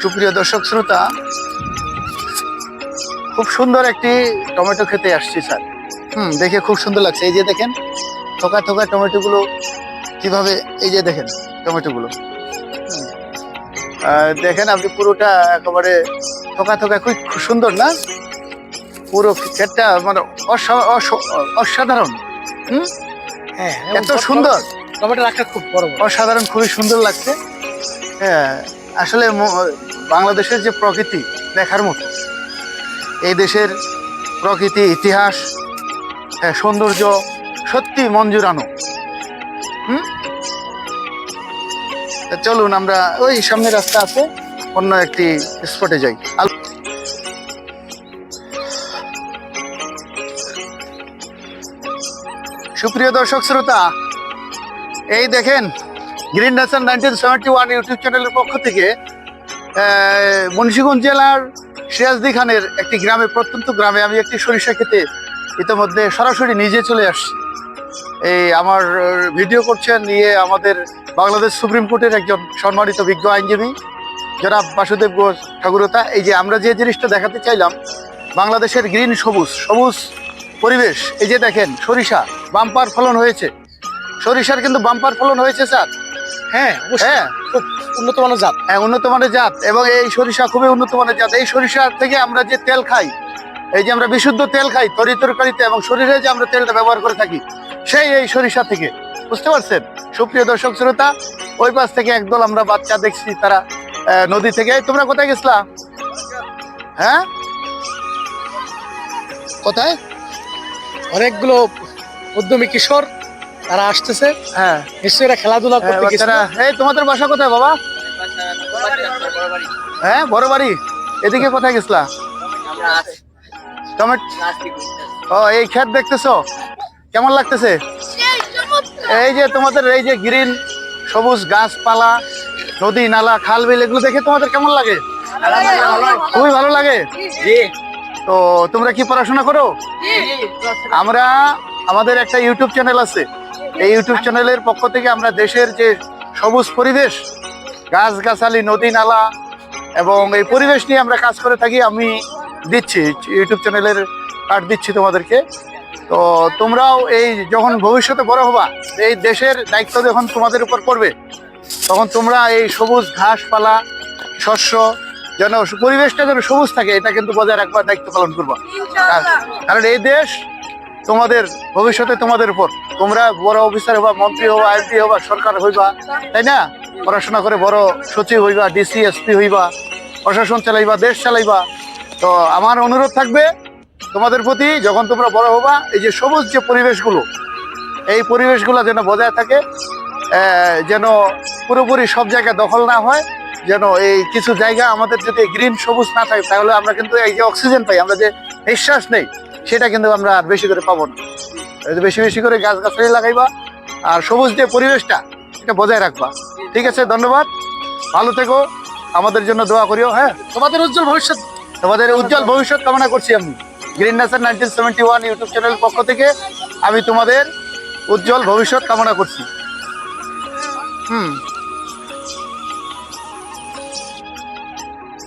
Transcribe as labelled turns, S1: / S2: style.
S1: সুপ্রিয় দর্শক শ্রোতা খুব সুন্দর একটি টমেটো খেতে আসছি স্যার। হুম দেখে খুব সুন্দর লাগছে। এই যে দেখেন থোকা থোকা টমেটোগুলো কীভাবে এই যে দেখেন টমেটোগুলো। দেখেন আপনি পুরোটা একেবারে থোকা থোকা খুব সুন্দর না? পুরো ক্ষেতটা মানে অসা- অস- অসাধারণ। হুম?
S2: হ্যাঁ
S1: এত সুন্দর।
S2: টমেটো রাখা খুব বড়।
S1: অসাধারণ খুবই সুন্দর লাগছে। হ্যাঁ আসলে বাংলাদেশের যে প্রকৃতি দেখার মতো এই দেশের প্রকৃতি ইতিহাস হ্যাঁ, সৌন্দর্য সত্যি জুড়ানো হুম? চলুন আমরা ওই সামনে রাস্তা আছে অন্য একটি স্পটে যাই। সুপ্রিয় দর্শক শ্রোতা এই দেখেন green nation nineteen seventy one YouTube চ্যানেলের পক্ষ থেকে মুন্সিগঞ্জ জেলার সিরাজদি খানের একটি গ্রামে, প্রত্যন্ত গ্রামে আমি একটি সরিষা খেতে ইতিমধ্যে সরাসরি নিজে চলে আসছি। এই আমার ভিডিও করছেন নিয়ে আমাদের বাংলাদেশ সুপ্রিম কোর্টের একজন সম্মানিত বিজ্ঞ আইনজীবী, জনাব বাসুদেব ঘোষ ঠাকুরতা। এই যে আমরা যে জিনিসটা দেখাতে চাইলাম, বাংলাদেশের গ্রিন সবুজ সবুজ পরিবেশ, এই যে দেখেন সরিষা, বাম্পার ফলন হয়েছে। সরিষার কিন্তু বাম্পার ফলন হয়েছে, স্যার।
S2: হ্যাঁ
S1: হ্যাঁ।
S2: খুব উন্নত মানের জাত।
S1: হ্যাঁ উন্নত মানের জাত এবং এই সরিষা খুবই উন্নত মানের জাত। এই সরিষা থেকে আমরা যে তেল খাই এই যে আমরা বিশুদ্ধ তেল খাই তরি তরকারিতে এবং শরীরে যে আমরা তেলটা ব্যবহার করে থাকি সেই এই সরিষা থেকে বুঝতে পারছেন? সুপ্রিয় দর্শক শ্রোতা ওই পাশ থেকে একদল আমরা বাচ্চা দেখছি তারা নদী থেকে। তোমরা কোথায় গেছিলা? হ্যাঁ? কোথায়?
S2: অনেকগুলো উদ্যমী কিশোর তারা আসতেছে
S1: হ্যাঁ
S2: নিশ্চয়ই এরা খেলাধুলা
S1: হ্যাঁ,
S2: করতে গেছে
S1: এই তোমাদের বাসা কোথায় বাবা? হ্যাঁ বড় বাড়ি। এদিকে কোথায় গেছিলা? টমেটো ও এই খেত দেখতেছো? কেমন লাগতেছে? এই যে তোমাদের এই যে গ্রিন সবুজ গাছপালা নদী নালা খাল বিল এগুলো দেখে তোমাদের কেমন লাগে? খুবই ভালো লাগে? তো তোমরা কি পড়াশোনা করো? আমরা আমাদের একটা ইউটিউব চ্যানেল আছে। এই ইউটিউব চ্যানেলের পক্ষ থেকে আমরা দেশের যে সবুজ পরিবেশ গাছ গাছালি নদী নালা এবং এই পরিবেশ নিয়ে আমরা কাজ করে থাকি আমি দিচ্ছি ইউটিউব চ্যানেলের কার্ড দিচ্ছি তোমাদেরকে। তো তোমরাও এই যখন ভবিষ্যতে বড় হবা এই দেশের দায়িত্ব যখন তোমাদের উপর পড়বে তখন তোমরা এই সবুজ ঘাসপালা শস্য যেন পরিবেশটা যেন সবুজ থাকে এটা কিন্তু বজায় রাখবার দায়িত্ব পালন করবা। কারণ এই দেশ তোমাদের ভবিষ্যতে তোমাদের উপর। তোমরা বড় অফিসার হবা মন্ত্রী হবা এমপি হবা সরকার হইবা, তাই না? পড়াশোনা করে বড় সচিব হইবা, ডিসি, এসপি হইবা, প্রশাসন চালাইবা, দেশ চালাইবা। তো আমার অনুরোধ থাকবে, তোমাদের প্রতি যখন তোমরা বড় হবা, এই যে সবুজ যে পরিবেশগুলো, এই পরিবেশগুলো যেন বজায় থাকে যেন পুরোপুরি সব জায়গায় দখল না হয়, যেন এই কিছু জায়গা আমাদের যদি গ্রিন সবুজ না থাকে, তাহলে আমরা কিন্তু এই যে অক্সিজেন পাই, আমরা যে নিঃশ্বাস নেই। সেটা কিন্তু আমরা আর বেশি করে পাবো না। বেশি বেশি করে গাছ গাছালি লাগাইবা আর সবুজ যে পরিবেশটা এটা বজায় রাখবা। ঠিক আছে ধন্যবাদ। ভালো থেকো। আমাদের জন্য দোয়া করিও হ্যাঁ?
S2: তোমাদের উজ্জ্বল ভবিষ্যৎ।
S1: তোমাদের উজ্জ্বল ভবিষ্যৎ কামনা করছি আমি। Green nation nineteen seventy one YouTube চ্যানেলের পক্ষ থেকে আমি তোমাদের উজ্জ্বল ভবিষ্যৎ কামনা করছি। হুম।